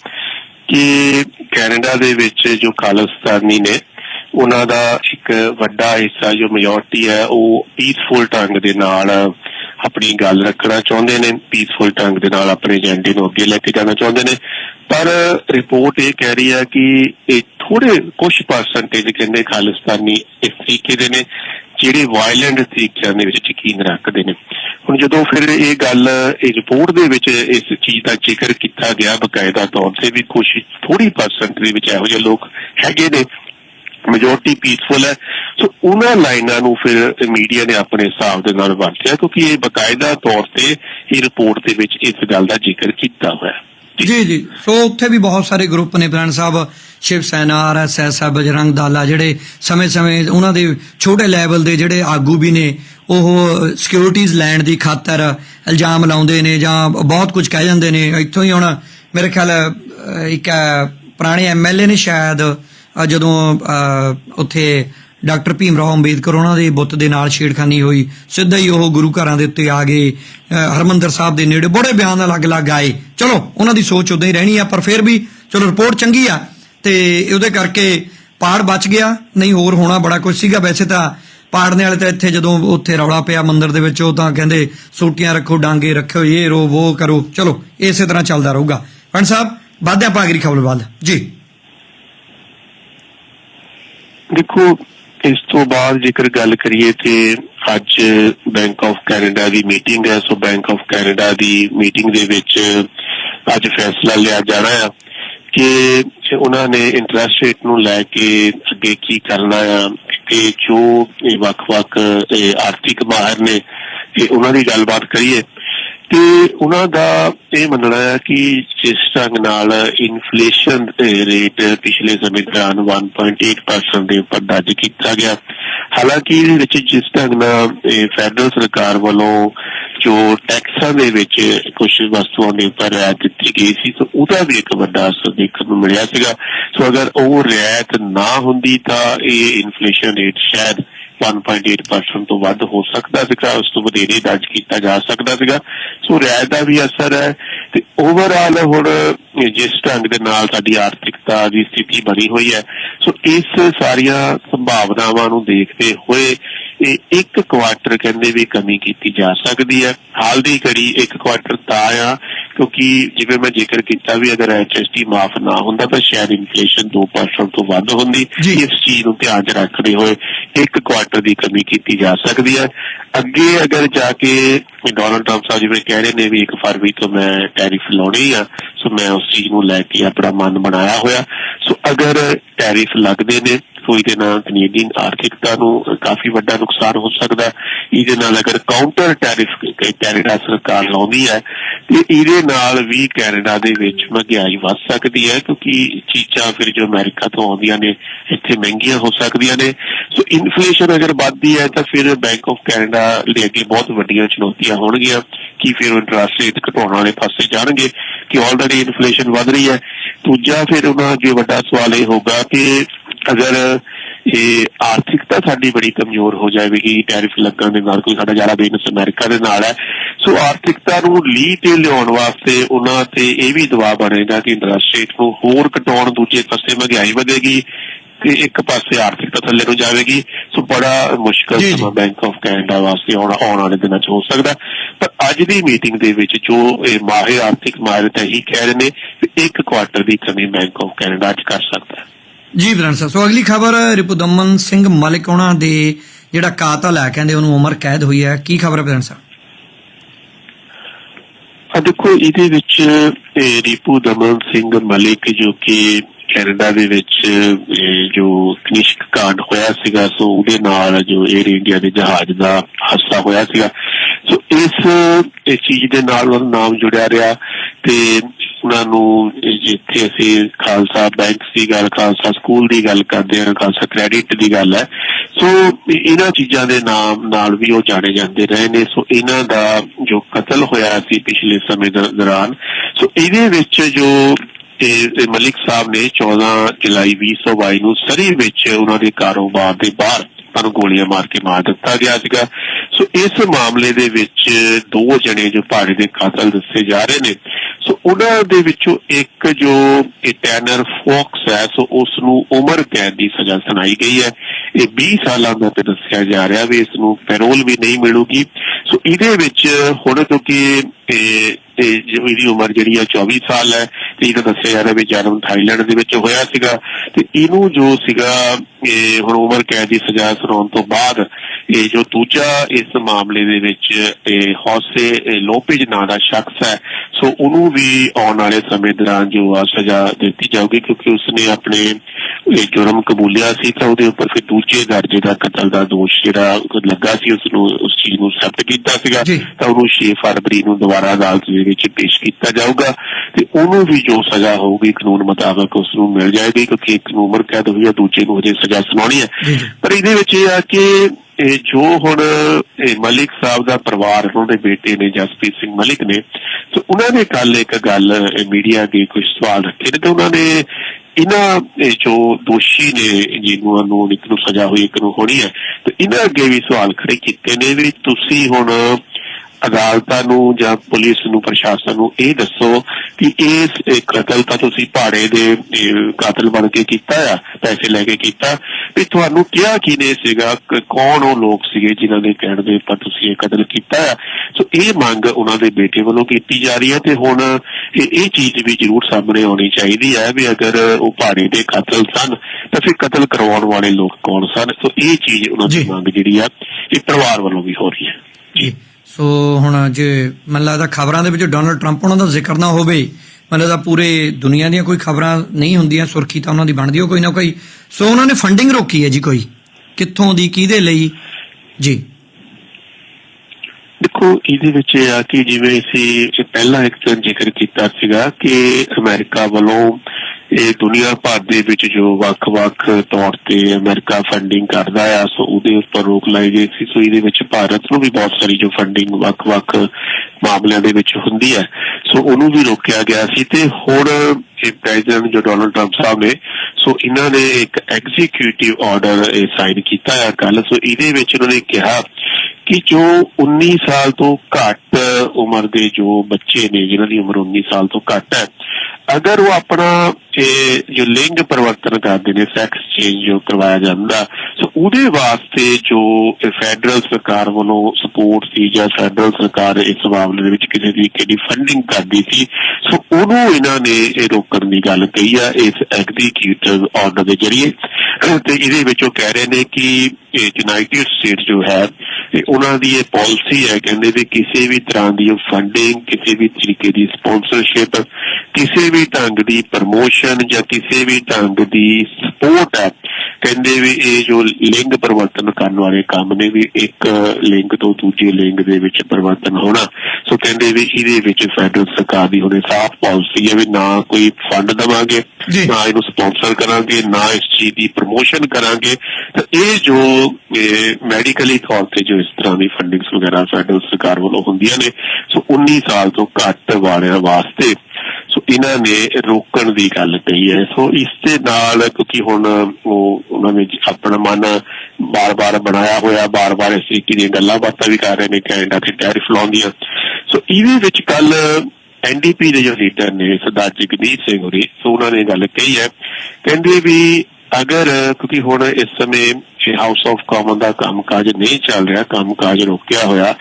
ਕਿ ਕੈਨੇਡਾ ਦੇ ਵਿੱਚ ਜੋ ਖਾਲਿਸਤਾਨੀ ਨੇ, ਉਹਨਾਂ ਦਾ ਇੱਕ ਵੱਡਾ ਹਿੱਸਾ, ਜੋ ਮੈਜੋਰਟੀ ਹੈ, ਉਹ ਪੀਸਫੁਲ ਢੰਗ ਦੇ ਨਾਲ ਆਪਣੀ ਗੱਲ ਰੱਖਣਾ ਚਾਹੁੰਦੇ ਨੇ ਪੀਸਫੁਲ ਢੰਗ ਦੇ ਨਾਲ ਆਪਣੇ ਏਜੰਡੇ ਨੂੰ ਅੱਗੇ ਲੈ ਕੇ ਜਾਣਾ ਚਾਹੁੰਦੇ ਨੇ। ਪਰ ਰਿਪੋਰਟ ਇਹ ਕਹਿ ਰਹੀ ਹੈ ਕਿ ਇਹ ਥੋੜੇ ਕੁਝ ਪਰਸੈਂਟੇਜ ਕਹਿੰਦੇ ਖਾਲਿਸਤਾਨੀ ਇਸ ਤਰੀਕੇ ਦੇ ਨੇ ਜਿਹੜੇ ਵਾਇਲੈਂਟ ਤਰੀਕਿਆਂ ਦੇ ਵਿੱਚ ਯਕੀਨ ਰੱਖਦੇ ਨੇ। ਹੁਣ ਜਦੋਂ ਫਿਰ ਇਹ ਗੱਲ ਇਹ ਰਿਪੋਰਟ ਦੇ ਵਿੱਚ ਇਸ ਚੀਜ਼ ਦਾ ਜ਼ਿਕਰ ਕੀਤਾ ਗਿਆ ਬਕਾਇਦਾ ਤੌਰ ਤੇ ਵੀ ਕੁਝ ਥੋੜੀ ਪਰਸੈਂਟ ਦੇ ਵਿੱਚ ਇਹੋ ਜਿਹੇ ਲੋਕ ਹੈਗੇ ਨੇ ਮੈਜੋਰਟੀ ਪੀਸਫੁਲ ਹੈ। ਸੋ ਉਹਨਾਂ ਲਾਈਨਾਂ ਨੂੰ ਫਿਰ ਮੀਡੀਆ ਨੇ ਆਪਣੇ ਹਿਸਾਬ ਦੇ ਨਾਲ ਵਰਤਿਆ ਕਿਉਂਕਿ ਇਹ ਬਕਾਇਦਾ ਤੌਰ ਤੇ ਇਹ ਰਿਪੋਰਟ ਦੇ ਵਿੱਚ ਇਸ ਗੱਲ ਦਾ ਜ਼ਿਕਰ ਕੀਤਾ ਹੋਇਆ ਹੈ। ਜੀ ਜੀ। ਸੋ ਉੱਥੇ ਵੀ ਬਹੁਤ ਸਾਰੇ ਗਰੁੱਪ ਨੇ ਬ੍ਰਾਂਡ ਸਾਹਿਬ ਸ਼ਿਵ ਸੈਨਾ ਆਰਐਸਐਸ ਬਜਰੰਗ ਦਾਲਾ ਜਿਹੜੇ ਸਮੇਂ-ਸਮੇਂ ਉਹਨਾਂ ਦੇ ਛੋਟੇ ਲੈਵਲ ਦੇ ਜਿਹੜੇ ਆਗੂ ਵੀ ਨੇ ਉਹ ਸਿਕਿਉਰਿਟੀਜ਼ ਲੈਣ ਦੀ ਖਾਤਰ ਇਲਜ਼ਾਮ ਲਾਉਂਦੇ ਨੇ ਜਾਂ ਬਹੁਤ ਕੁਝ ਕਹਿ ਜਾਂਦੇ ਨੇ। ਇੱਥੋਂ ਹੀ ਹੁਣ ਮੇਰੇ ਖਿਆਲ ਇੱਕ ਪੁਰਾਣੇ ਐਮਐਲਏ ਨੇ ਸ਼ਾਇਦ ਜਦੋਂ ਉੱਥੇ ਡਾਕਟਰ ਭੀਮ ਰਾਓ ਅੰਬੇਦਕਰ ਉਹਨਾਂ ਦੇ ਬੁੱਤ ਦੇ ਨਾਲ ਛੇੜਖਾਨੀ ਹੋਈ। ਸਿੱਧਾ ਹੀ ਉਹ ਗੁਰੂ ਘਰਾਂ ਦੇ ਉੱਤੇ ਆ ਗਏ। ਅਹ ਹਰਮੰਦਰ ਸਾਹਿਬ ਦੇ ਨੇੜੇ ਬੜੇ ਬਿਆਨ ਅਲੱਗ-ਅਲੱਗ ਆਏ। ਚਲੋ, ਉਹਨਾਂ ਦੀ ਸੋਚ ਉਦਾਂ ਹੀ ਰਹਿਣੀ ਆ, ਪਰ ਫਿਰ ਵੀ ਚਲੋ ਰਿਪੋਰਟ ਚੰਗੀ ਆ ਤੇ ਉਹਦੇ ਕਰਕੇ ਪਾੜ ਬਚ ਗਿਆ। ਨਹੀਂ, ਹੋਰ ਹੋਣਾ ਬੜਾ ਕੁਝ ਸੀਗਾ। ਵੈਸੇ ਤਾਂ ਪਾੜਨੇ ਵਾਲੇ ਤਾਂ ਇੱਥੇ ਜਦੋਂ ਉੱਥੇ ਰੌਲਾ ਪਿਆ ਮੰਦਿਰ ਦੇ ਵਿੱਚ, ਉਹ ਤਾਂ ਕਹਿੰਦੇ, ਸੋਟੀਆਂ ਰੱਖੋ, ਡਾਂਗੇ ਰੱਖੋ ਇਹ ਰੋ, ਵੋ ਕਰੋ। ਚਲੋ, ਇਸੇ ਤਰ੍ਹਾਂ ਚੱਲਦਾ ਰਹੂਗਾ। ਪੰਡ ਸਾਹਿਬ, ਵਾਧਿਆ ਆਪਾਂ ਅਗਲੀ ਖਬਰ ਵੱਲ। ਜੀ। ਦੇਖੋ ਇਸ ਤੋਂ ਬਾਅਦ ਜੇਕਰ ਗੱਲ ਕਰੀਏ ਤੇ ਅੱਜ ਬੈਂਕ ਆਫ ਕੈਨੇਡਾ ਦੀ ਮੀਟਿੰਗ ਹੈ, ਸੋ ਬੈਂਕ ਆਫ ਕੈਨੇਡਾ ਦੀ ਮੀਟਿੰਗ ਦੇ ਵਿੱਚ ਅੱਜ ਫੈਸਲਾ ਲਿਆ ਜਾਣਾ ਹੈ ਕਿ ਉਹਨਾਂ ਨੇ ਇੰਟਰਸਟ ਰੇਟ ਨੂੰ ਲੈ ਕੇ ਅੱਗੇ ਕੀ ਕਰਨਾ ਹੈ ਤੇ ਜੋ ਵੱਖ-ਵੱਖ ਆਰਥਿਕ ਮਾਹਰ ਨੇ, ਇਹ ਉਹਨਾਂ ਦੀ ਗੱਲਬਾਤ ਕਰੀਏ। ਤੇ ਉਹਨਾਂ ਦਾ ਇਹ ਮੰਨਣਾ ਹੈ ਕਿ ਜਿਸ ਢੰਗ ਨਾਲ ਇਨਫਲੇਸ਼ਨ ਰੇਟ ਪਿਛਲੇ ਸਮੇਂ ਦੌਰਾਨ 1.8% ਦੇ ਉੱਪਰ ਦਰਜ ਕੀਤਾ ਗਿਆ। ਹਾਲਾਂਕਿ ਇਹਦੇ ਵਿੱਚ ਜਿਸ ਢੰਗ ਨਾਲ ਫੈਡਰਲ ਸਰਕਾਰ ਵੱਲੋਂ ਜੋ ਟੈਕਸਾਂ ਦੇ ਵਿੱਚ ਕੁਝ ਵਸਤੂਆਂ ਦੇ ਉੱਪਰ ਰਿਆਇਤ ਦਿੱਤੀ ਗਈ ਸੀ, ਤਾਂ ਉਹਦਾ ਵੀ ਇੱਕ ਵੱਡਾ ਅਸਰ ਦੇਖਣ ਨੂੰ ਮਿਲਿਆ ਸੀਗਾ। ਸੋ ਅਗਰ ਉਹ ਰਿਆਇਤ ਨਾ ਹੁੰਦੀ ਤਾਂ ਇਹ ਇਨਫਲੇਸ਼ਨ ਰੇਟ ਸ਼ਾਇਦ 1.8% ਤੋਂ ਵੱਧ ਹੋ ਸਕਦਾ ਸੀਗਾ ਉਸ ਤੋਂ ਵਧੇਰੇ ਦਰਜ ਕੀਤਾ ਜਾ ਸਕਦਾ ਸੀਗਾ ਸੋ ਰਿਆਇਤ ਦਾ ਵੀ ਅਸਰ ਹੈ ਤੇ ਓਵਰਆਲ ਹੁਣ ਜਿਸ ਢੰਗ ਦੇ ਨਾਲ ਸਾਡੀ ਆਰਥਿਕਤਾ ਦੀ ਸਥਿਤੀ ਬਣੀ ਹੋਈ ਹੈ ਸੋ ਇਸ ਸਾਰੀਆਂ ਸੰਭਾਵਨਾਵਾਂ ਨੂੰ ਦੇਖਦੇ ਹੋਏ ਇਹ ਇੱਕ ਕੁਆਟਰ ਕਹਿੰਦੇ ਵੀ ਕਮੀ ਕੀਤੀ ਜਾ ਸਕਦੀ ਹੈ ਹਾਲ ਦੀ ਘੜੀ ਇੱਕ ਕੁਆਟਰ ਤਾਂ ਆ ਕਿਉਂਕਿ ਜਿਵੇਂ ਮੈਂ ਜ਼ਿਕਰ ਕੀਤਾ ਵੀ ਅਗਰ ਐਚਐਸਟੀ ਮਾਫ ਨਾ ਹੁੰਦਾ ਤਾਂ ਸ਼ਾਇਦ ਇਨਫਲੇਸ਼ਨ 2% ਤੋਂ ਵੱਧ ਹੁੰਦੀ। ਇਸ ਚੀਜ਼ ਨੂੰ ਧਿਆਨ 'ਚ ਰੱਖਦੇ ਹੋਏ ਇੱਕ ਕੁਆਟਰ ਦੀ ਕਮੀ ਕੀਤੀ ਜਾ ਸਕਦੀ ਹੈ। ਅੱਗੇ ਅਗਰ ਜਾ ਕੇ ਡੋਨਲਡ ਟਰੰਪ ਸਾਹਿਬ ਜਿਵੇਂ ਕਹਿ ਰਹੇ ਨੇ ਵੀ ਇੱਕ ਫਰਵਰੀ ਤੋਂ ਮੈਂ ਟੈਰਿਫ ਲਾਉਣੀ ਆ, ਸੋ ਮੈਂ ਉਸ ਚੀਜ਼ ਨੂੰ ਲੈ ਕੇ ਆਪਣਾ ਮਨ ਬਣਾਇਆ ਹੋਇਆ। ਸੋ ਅਗਰ ਟੈਰਿਫ ਲੱਗਦੇ ਨੇ, ਸੋ ਇਹਦੇ ਨਾਲ ਕੈਨੇਡੀਅਨ ਆਰਥਿਕਤਾ ਨੂੰ ਕਾਫੀ ਵੱਡਾ ਨੁਕਸਾਨ ਹੋ ਸਕਦਾ ਇਹਦੇ ਨਾਲ ਅਗਰ ਕਾਊਂਟਰ ਟੈਰਿਫ ਕੈਨੇਡਾ ਸਰਕਾਰ ਲਾਉਂਦੀ ਹੈ, ਤੇ ਇਹਦੇ ਨਾਲ ਵੀ ਕੈਨੇਡਾ ਦੇ ਵਿੱਚ ਮਹਿੰਗਾਈ ਵੱਧ ਸਕਦੀ ਹੈ, ਕਿਉਂਕਿ ਚੀਜ਼ਾਂ ਫਿਰ ਜੋ ਅਮਰੀਕਾ ਤੋਂ ਆਉਂਦੀਆਂ ਨੇ, ਇੱਥੇ ਮਹਿੰਗੀਆਂ ਹੋ ਸਕਦੀਆਂ ਨੇ। ਸੋ ਇਨਫਲੇਸ਼ਨ ਅਗਰ ਵੱਧਦੀ ਹੈ ਤਾਂ ਫਿਰ ਬੈਂਕ ਆਫ ਕੈਨੇਡਾ ਲਈ ਅੱਗੇ ਬਹੁਤ ਵੱਡੀਆਂ ਚੁਣੌਤੀਆਂ ਹੋਣਗੀਆਂ ਕਿ ਫਿਰ ਇੰਟਰਸਟ ਰੇਟ ਘਟਾਉਣ ਵਾਲੇ ਪਾਸੇ ਜਾਣਗੇ ਕਿ ਆਲਰੇਡੀ ਇਨਫਲੇਸ਼ਨ ਵੱਧ ਰਹੀ ਹੈ। ਦੂਜਾ ਫਿਰ ਉਹਨਾਂ ਅੱਗੇ ਵੱਡਾ ਸਵਾਲ ਇਹ ਹੋਗਾ ਕਿ ਅਗਰ ਇਹ ਆਰਥਿਕਤਾ ਸਾਡੀ ਬੜੀ ਕਮਜ਼ੋਰ ਹੋ ਜਾਵੇਗੀ ਟੈਰਿਫ ਲੱਗਣ ਦੇ ਨਾਲ ਕੋਈ ਸਾਡਾ ਜ਼ਿਆਦਾ ਬਿਜ਼ਨਸ ਅਮਰੀਕਾ ਦੇ ਨਾਲ ਹੈ। ਸੋ ਆਰਥਿਕਤਾ ਨੂੰ ਲੀ ਤੇ ਲਿਆਉਣ ਵਾਸਤੇ ਉਹਨਾਂ ਤੇ ਇਹ ਵੀ ਦਬਾਅ ਬਣੇਗਾ ਕਿ ਇੰਟਰਸਟ ਰੇਟ ਨੂੰ ਹੋਰ ਘਟਾਉਣ ਦੂਜੇ ਪਾਸੇ ਮਹਿੰਗਾਈ ਵਧੇਗੀ। ਤੇ ਇੱਕ ਪਾਸੇ ਆਰਥਿਕਤਾ ਥੱਲੇ ਨੂੰ ਜਾਵੇਗੀ ਸੋ ਬੜਾ ਮੁਸ਼ਕਲ। ਸਮਾਂ ਬੈਂਕ ਆਫ ਕੈਨੇਡਾ ਵਾਸਤੇ ਆਉਣ ਆਉਣ ਵਾਲੇ ਦਿਨਾਂ 'ਚ ਹੋ ਸਕਦਾ। ਪਰ ਅੱਜ ਦੀ ਮੀਟਿੰਗ ਦੇ ਵਿੱਚ ਜੋ ਇਹ ਮਾਹਿਰ ਆਰਥਿਕ ਮਾਹਿਰ ਤਾਂ ਇਹੀ ਕਹਿ ਰਹੇ ਨੇ ਕਿ ਇੱਕ ਕੁਆਟਰ ਦੀ ਕਮੀ ਬੈਂਕ ਆਫ ਕੈਨੇਡਾ 'ਚ ਕਰ ਸਕਦਾ ਹੈ। ਜੀ ਬ੍ਰਾਂਡ ਸਾਹਿਬ ਸੋ ਅਗਲੀ ਖਬਰ ਰਿਪੁਦਮਨ ਸਿੰਘ ਮਲਿਕ ਉਹਨਾਂ ਦੇ ਜਿਹੜਾ ਕਾਤਲ ਹੈ ਕਹਿੰਦੇ ਉਹਨੂੰ ਉਮਰ ਕੈਦ ਹੋਈ ਹੈ। ਕੀ ਖਬਰ ਹੈ ਬ੍ਰਾਂਡ ਸਾਹਿਬ? ਦੇਖੋ ਇਹਦੇ ਵਿੱਚ ਇਹ ਰੀਪੂ ਦਮਨ ਸਿੰਘ ਮਲਿਕ ਜੋ ਕਿ ਕੈਨੇਡਾ ਦੇ ਵਿੱਚ ਜੋ ਕਨਿਸ਼ਕ ਕਾਂਡ ਹੋਇਆ ਸੀਗਾ, ਸੋ ਉਹਦੇ ਨਾਲ ਜੋ 에ਅਰ ਇੰਡੀਆ ਦੇ ਜਹਾਜ਼ ਦਾ ਹਾਦਸਾ ਹੋਇਆ ਸੀਗਾ। ਸੋ ਇਸ ਚੀਜ਼ ਦੇ ਨਾਲ ਉਹਦਾ ਨਾਮ ਜੁੜਿਆ ਰਿਹਾ ਤੇ ਉਹਨਾਂ ਨੂੰ ਜਿੱਥੇ ਅਸੀਂ ਖਾਲਸਾ ਬੈਂਕ ਦੀ ਗੱਲ, ਖਾਲਸਾ ਸਕੂਲ ਦੀ ਗੱਲ ਕਰਦੇ ਹਾਂ, ਖਾਲਸਾ ਕ੍ਰੈਡਿਟ ਦੀ ਗੱਲ ਹੈ। ਸੋ ਇਹਨਾਂ ਚੀਜ਼ਾਂ ਦੇ ਨਾਮ ਨਾਲ ਵੀ ਉਹ ਜਾਣੇ ਜਾਂਦੇ ਰਹੇ ਨੇ। ਸੋ ਇਹਨਾਂ ਦਾ ਜੋ ਕਤਲ ਹੋਇਆ ਸੀ ਪਿਛਲੇ ਸਮੇਂ ਦੌਰਾਨ, ਸੋ ਇਹਦੇ ਵਿੱਚ ਜੋ ਇਹ ਮਲਿਕ ਸਾਹਿਬ ਨੇ 14 ਜੁਲਾਈ 2022 ਨੂੰ ਸਰੀ ਵਿੱਚ ਉਹਨਾਂ ਦੇ ਕਾਰੋਬਾਰ ਦੇ ਬਾਹਰ ਨੂੰ ਗੋਲੀਆਂ ਮਾਰ ਕੇ ਮਾਰ ਦਿੱਤਾ ਗਿਆ ਸੀਗਾ। ਸੋ ਇਸ ਮਾਮਲੇ ਦੇ ਵਿੱਚ ਦੋ ਜਣੇ ਜੋ ਭਾੜੇ ਦੇ ਕਾਤਲ ਦੱਸੇ ਜਾ ਰਹੇ ਨੇ। ਸੋ ਉਹਨਾਂ ਦੇ ਵਿੱਚੋਂ ਇੱਕ ਜੋ ਟੈਨਰ ਫੋਕਸ ਹੈ, ਸੋ ਉਸ ਨੂੰ ਉਮਰ ਕੈਦ ਦੀ ਸਜ਼ਾ ਸੁਣਾਈ ਗਈ ਹੈ। ਇਹ 20 ਸਾਲਾਂ ਦਾ ਤੇ ਦੱਸਿਆ ਜਾ ਰਿਹਾ ਵੀ ਇਸ ਨੂੰ ਪੈਰੋਲ ਵੀ ਨਹੀਂ ਮਿਲੂਗੀ। ਸੋ ਇਹਦੇ ਵਿੱਚ ਹੁਣ ਕਿਉਂਕਿ ਇਹ ਇਹਦੀ ਉਮਰ ਜਿਹੜੀ ਆ 24 ਸਾਲ ਹੈ। ਤੇ ਇਹ ਤਾਂ ਦੱਸਿਆ ਜਾ ਰਿਹਾ ਵੀ ਜਨਮ ਥਾਈਲੈਂਡ ਦੇ ਵਿੱਚ ਹੋਇਆ ਸੀਗਾ ਤੇ ਇਹਨੂੰ ਜੋ ਸੀਗਾ ਇਹ ਹੁਣ ਉਮਰ ਕੈਦ ਦੀ ਸਜ਼ਾ ਸੁਣਾਉਣ ਤੋਂ ਬਾਅਦ ਇਹ ਜੋ ਦੂਜਾ ਇਸ ਮਾਮਲੇ ਦੇ ਵਿੱਚ ਇਹ ਹੌਸੇ ਲੋਪੇਜ ਨਾਂ ਦਾ ਸ਼ਖਸ ਹੈ ਸੋ ਉਹਨੂੰ ਵੀ ਆਉਣ ਵਾਲੇ ਸਮੇਂ ਦੌਰਾਨ ਜੋ ਆ ਸਜ਼ਾ ਦਿੱਤੀ ਜਾਊਗੀ ਕਿਉਂਕਿ ਉਸਨੇ ਆਪਣੇ ਇਹ ਜੁਰਮ ਕਬੂਲਿਆ ਸੀ ਤਾਂ ਉਹਦੇ ਉੱਪਰ ਫਿਰ ਦੂਜੇ ਦਰਜੇ ਦਾ ਕਤਲ ਦਾ ਦੋਸ਼ ਜਿਹੜਾ ਲੱਗਾ ਸੀ ਉਸ ਨੂੰ ਉਸ ਚੀਜ਼ ਨੂੰ ਸਬਤ ਕੀਤਾ ਸੀਗਾ। ਤਾਂ ਉਹਨੂੰ 6 ਫਰਵਰੀ ਨੂੰ ਦੁਬਾਰਾ ਅਦਾਲਤ ਦੇ ਵਿੱਚ ਪੇਸ਼ ਕੀਤਾ ਜਾਊਗਾ ਤੇ ਉਹਨੂੰ ਵੀ ਜੋ ਸਜ਼ਾ ਹੋਊਗੀ ਕਾਨੂੰਨ ਮੁਤਾਬਕ ਉਸ ਨੂੰ ਮਿਲ ਜਾਏਗੀ ਕਿਉਂਕਿ ਇੱਕ ਨੂੰ ਉਮਰ ਕੈਦ ਹੋਈ ਹੈ ਦੂਜੇ ਨੂੰ ਹਜੇ ਸਜ਼ਾ ਸੁਣਾਉਣੀ ਹੈ। ਪਰ ਇਹਦੇ ਵਿੱਚ ਇਹ ਆ ਕਿ ਇਹ ਜੋ ਹੁਣ ਇਹ ਮਲਿਕ ਸਾਹਿਬ ਦਾ ਪਰਿਵਾਰ ਉਹਨਾਂ ਦੇ ਬੇਟੇ ਨੇ ਜਸਪ੍ਰੀਤ ਸਿੰਘ ਮਲਿਕ ਨੇ ਸੋ ਉਹਨਾਂ ਨੇ ਕੱਲ ਇੱਕ ਗੱਲ ਮੀਡੀਆ ਦੇ ਕੁਝ ਸਵਾਲ ਰੱਖੇ ਤੇ ਉਹਨਾਂ ਨੇ ਇਹਨਾਂ ਇਹ ਜੋ ਦੋਸ਼ੀ ਨੇ ਜਿਹਨੂੰ ਨੂੰ ਇੱਕ ਨੂੰ ਸਜ਼ਾ ਹੋਈ ਇੱਕ ਨੂੰ ਹੋਣੀ ਹੈ ਤੇ ਇਹਨਾਂ ਅੱਗੇ ਵੀ ਸਵਾਲ ਖੜੇ ਕੀਤੇ ਨੇ ਵੀ ਤੁਸੀਂ ਹੁਣ ਅਦਾਲਤਾਂ ਨੂੰ ਜਾਂ ਪੁਲਿਸ ਨੂੰ ਪ੍ਰਸ਼ਾਸਨ ਨੂੰ ਇਹ ਦੱਸੋ ਕਿ ਇਸ ਕਤਲ ਤਾਂ ਤੁਸੀਂ ਭਾੜੇ ਦੇ ਕਾਤਲ ਬਣ ਕੇ ਕੀਤਾ ਆ ਪੈਸੇ ਲੈ ਕੇ ਕੀਤਾ ਵੀ ਤੁਹਾਨੂੰ ਕਿਹਾ ਕਿਨੇ ਸੀਗਾ ਕੌਣ ਉਹ ਲੋਕ ਸੀਗੇ ਜਿਨ੍ਹਾਂ ਦੇ ਕਹਿਣ ਦੇ ਉੱਪਰ ਤੁਸੀਂ ਇਹ ਕਤਲ ਕੀਤਾ ਆ? ਸੋ ਇਹ ਮੰਗ ਉਹਨਾਂ ਦੇ ਬੇਟੇ ਵੱਲੋਂ ਕੀਤੀ ਜਾ ਰਹੀ ਹੈ ਤੇ ਹੁਣ ਇਹ ਇਹ ਚੀਜ਼ ਵੀ ਜ਼ਰੂਰ ਸਾਹਮਣੇ ਆਉਣੀ ਚਾਹੀਦੀ ਹੈ ਵੀ ਅਗਰ ਉਹ ਭਾੜੇ ਦੇ ਕਾਤਲ ਸਨ ਤਾਂ ਫਿਰ ਕਤਲ ਕਰਵਾਉਣ ਵਾਲੇ ਲੋਕ ਕੌਣ ਸਨ? ਸੋ ਇਹ ਚੀਜ਼ ਉਹਨਾਂ ਦੀ। ਮੰਗ ਜਿਹੜੀ ਆ ਇਹ ਪਰਿਵਾਰ ਵੱਲੋਂ ਵੀ ਹੋ ਰਹੀ ਹੈ। ਜੀ। ਸੋ ਹੁਣ ਜੇ ਮੈਨੂੰ ਲੱਗਦਾ ਖਬਰਾਂ ਦੇ ਵਿੱਚ ਡੋਨਲਡ ਟਰੰਪ ਉਹਨਾਂ ਦਾ ਜ਼ਿਕਰ ਨਾ ਹੋਵੇ, ਮੈਨੂੰ ਲੱਗਦਾ ਪੂਰੇ ਦੁਨੀਆ ਦੀਆਂ ਕੋਈ ਖਬਰਾਂ ਨਹੀਂ ਹੁੰਦੀਆਂ, ਸੁਰਖੀ ਤਾਂ ਉਹਨਾਂ ਦੀ ਬਣਦੀ ਹੋ ਕੋਈ ਨਾ ਕੋਈ। ਸੋ ਉਹਨਾਂ ਨੇ ਫੰਡਿੰਗ ਰੋਕੀ ਹੈ ਜੀ ਕੋਈ। ਕਿੱਥੋਂ ਦੀ, ਕਿਹਦੇ ਲਈ? ਜੀ। ਦੇਖੋ, ਇਹਦੇ ਵਿੱਚ ਇਹ ਆ ਕਿ ਜਿਵੇਂ ਅਸੀਂ ਪਹਿਲਾਂ ਇੱਕ ਜ਼ਿਕਰ ਕੀਤਾ ਸੀਗਾ ਕਿ ਅਮਰੀਕਾ ਵੱਲੋਂ ਇਹ ਦੁਨੀਆ ਭਰ ਦੇ ਵਿੱਚ ਜੋ ਵੱਖ-ਵੱਖ ਤੌਰ ਤੇ ਅਮਰੀਕਾ ਫੰਡਿੰਗ ਕਰਦਾ ਆ, ਸੋ ਉਹਦੇ ਉੱਪਰ ਰੋਕ ਲਾਈ ਗਈ ਸੀ। ਸੋ ਇਹਦੇ ਵਿੱਚ ਭਾਰਤ ਨੂੰ ਵੀ ਬਹੁਤ ਸਾਰੀ ਜੋ ਫੰਡਿੰਗ ਵੱਖ-ਵੱਖ ਮਾਮਲਿਆਂ ਦੇ ਵਿੱਚ ਹੁੰਦੀ ਹੈ। ਸੋ ਉਹਨੂੰ ਵੀ ਰੋਕਿਆ ਗਿਆ ਸੀ ਤੇ ਹੁਣ ਇਹ ਪ੍ਰੈਜ਼ੀਡੈਂਟ ਜੋ ਡੋਨਲਡ ਟਰੰਪ ਸਾਹਿਬ ਨੇ, ਸੋ ਇਹਨਾਂ ਨੇ ਇੱਕ ਐਗਜ਼ੀਕਿਊਟਿਵ ਆਰਡਰ ਸਾਈਨ ਕੀਤਾ ਹੈ ਕੱਲ ਸੋ ਇਹਦੇ ਵਿੱਚ ਉਹਨਾਂ ਨੇ ਕਿਹਾ ਕਿ ਜੋ 19 ਸਾਲ ਤੋਂ ਘੱਟ ਉਮਰ ਦੇ ਜੋ ਬੱਚੇ ਨੇ, ਜਿਨ੍ਹਾਂ ਦੀ ਉਮਰ 19 ਸਾਲ ਤੋਂ ਘੱਟ ਹੈ ਅਗਰ ਉਹ ਆਪਣਾ, ਇਹ ਜੋ ਲਿੰਗ ਪਰਿਵਰਤਨ ਕਰਦੇ ਨੇ ਸੈਕਸ ਚੇਂਜ ਜੋ ਕਰਵਾਇਆ ਜਾਂਦਾ, ਸੋ ਉਹਦੇ ਵਾਸਤੇ ਜੋ ਫੈਡਰਲ ਸਰਕਾਰ ਵੱਲੋਂ ਸਪੋਰਟ ਸੀ ਜਾਂ ਫੈਡਰਲ ਸਰਕਾਰ ਇਸ ਮਾਮਲੇ ਦੇ ਵਿੱਚ ਕਿਸੇ ਤਰੀਕੇ ਦੀ ਫੰਡਿੰਗ ਕਰਦੀ ਸੀ, ਸੋ ਉਹਨੂੰ ਇਹਨਾਂ ਨੇ ਇਹ ਰੋਕਣ ਦੀ ਗੱਲ ਕਹੀ ਆ ਇਸ ਐਗਜ਼ੀਕਿਊਟਿਵ ਆਰਡਰ ਦੇ ਜ਼ਰੀਏ। ਤੇ ਇਹਦੇ ਵਿੱਚ ਉਹ ਕਹਿ ਰਹੇ ਨੇ ਕਿ ਯੂਨਾਈਟਿਡ ਸਟੇਟ ਜੋ ਹੈ, ਇਹ ਉਹਨਾਂ ਦੀ ਇਹ ਪਾਲਿਸੀ ਹੈ, ਕਹਿੰਦੇ ਵੀ ਕਿਸੇ ਵੀ ਤਰ੍ਹਾਂ ਦੀ ਫੰਡਿੰਗ ਕਿਸੇ ਵੀ ਤਰੀਕੇ ਦੀ ਸਪਾਂਸਰਸ਼ਿਪ ਕਿਸੇ ਵੀ ਢੰਗ ਦੀ ਪ੍ਰਮੋਸ਼ਨ ਜਾਂ ਕਿਸੇ ਵੀ ਢੰਗ ਦੀ ਸਪੋਰਟ ਹੈ ਕਹਿੰਦੇ ਵੀ ਇਹ ਜੋ ਲਿੰਗ ਪਰਿਵਰਤਨ ਕਰਨ ਵਾਲੇ ਕੰਮ ਨੇ ਵੀ ਇੱਕ ਲਿੰਗ ਤੋਂ ਦੂਜੇ ਲਿੰਗ ਦੇ ਵਿੱਚ ਪਰਿਵਰਤਨ ਹੋਣਾ ਸੋ ਕਹਿੰਦੇ ਵੀ ਇਹਦੇ ਵਿੱਚ ਫੈਡਰਲ ਸਰਕਾਰ ਦੀ ਹੁਣੇ ਸਾਫ਼ ਪਾਲਿਸੀ ਹੈ ਵੀ ਨਾ ਕੋਈ ਫੰਡ ਦੇਵਾਂਗੇ। ਨਾ ਇਹਨੂੰ ਸਪਾਂਸਰ ਕਰਾਂਗੇ ਨਾ ਇਸ ਚੀਜ਼ ਦੀ ਪ੍ਰਮੋਸ਼ਨ ਕਰਾਂਗੇ ਤਾਂ ਇਹ ਜੋ ਮੈਡੀਕਲੀ ਤੌਰ ਤੇ ਜੋ ਇਸ ਤਰ੍ਹਾਂ ਦੀ ਫੰਡਿੰਗਸ ਵਗੈਰਾ ਫੈਡਰਲ ਸਰਕਾਰ ਵੱਲੋਂ ਹੁੰਦੀਆਂ ਨੇ ਸੋ 19 ਸਾਲ ਤੋਂ ਘੱਟ ਵਾਲਿਆਂ ਵਾਸਤੇ ਸੋ ਇਹਨਾਂ ਨੇ ਰੋਕਣ ਦੀ ਗੱਲ ਕਹੀ ਹੈ। ਸੋ ਇਸ ਦੇ ਨਾਲ ਕਿਉਂਕਿ ਹੁਣ ਉਹ ਉਹਨਾਂ ਨੇ ਆਪਣਾ ਮਨ ਬਾਰ-ਬਾਰ ਬਣਾਇਆ ਹੋਇਆ, ਬਾਰ-ਬਾਰ ਇਸ ਤਰੀਕੇ ਦੀਆਂ ਗੱਲਾਂ ਬਾਤਾਂ ਵੀ ਕਰ ਰਹੇ ਨੇ, ਕੈਨੇਡਾ ਤੇ ਟੈਰਿਫ ਲਾਉਂਦੀਆਂ। ਸੋ ਇਹਦੇ ਵਿੱਚ ਕੱਲ ਐਨਡੀਪੀ ਦੇ ਜੋ ਲੀਡਰ ਨੇ ਸਰਦਾਰ ਜਗਦੀਪ ਸਿੰਘ ਹੋਰੀ, ਸੋ ਉਹਨਾਂ ਨੇ ਗੱਲ ਕਹੀ ਹੈ। ਕਹਿੰਦੇ ਵੀ ਅਗਰ ਕਿਉਂਕਿ ਹੁਣ ਇਸ ਸਮੇਂ ਇਹ ਹਾਊਸ ਆਫ ਕਾਮਨ ਦਾ ਕੰਮਕਾਜ ਨਹੀਂ ਚੱਲ ਰਿਹਾ, ਕੰਮਕਾਜ ਰੋਕਿਆ ਹੋਇਆ,